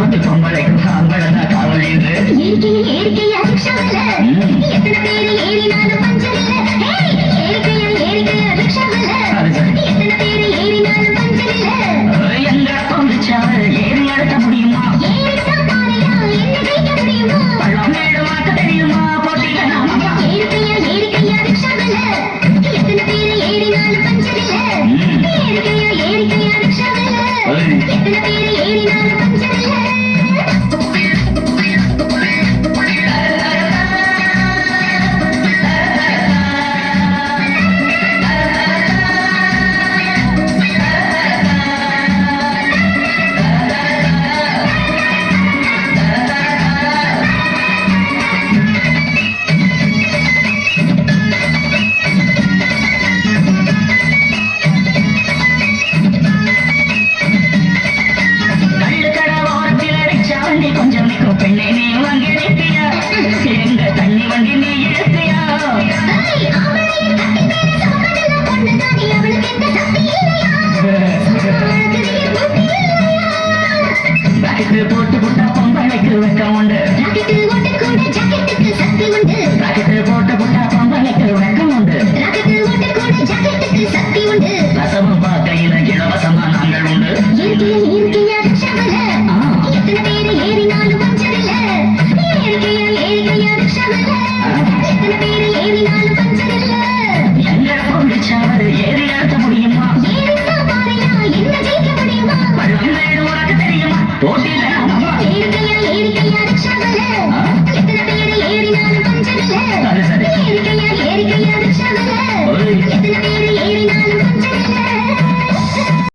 உறவுக்கு பொங்கலைக்கும் சாம்பளதான் காவல் என்று இயற்கை இயற்கையா சிக்ஷா எத்தனை பேர் ஏறினாலும் இருக்கும் பெண்ணை நீ வாங்கி நிற்கியா எங்க தண்ணி வாங்கி நீ போட்டு விட்டா பொம்பளைக்கு வெக்கம் உண்டு. ராக்கெட்டு ஓட்டு கூட ஜாக்கெட்டுக்கு சக்தி உண்டு. ராக்கெட்டு கையில் கையா ரக்ஷா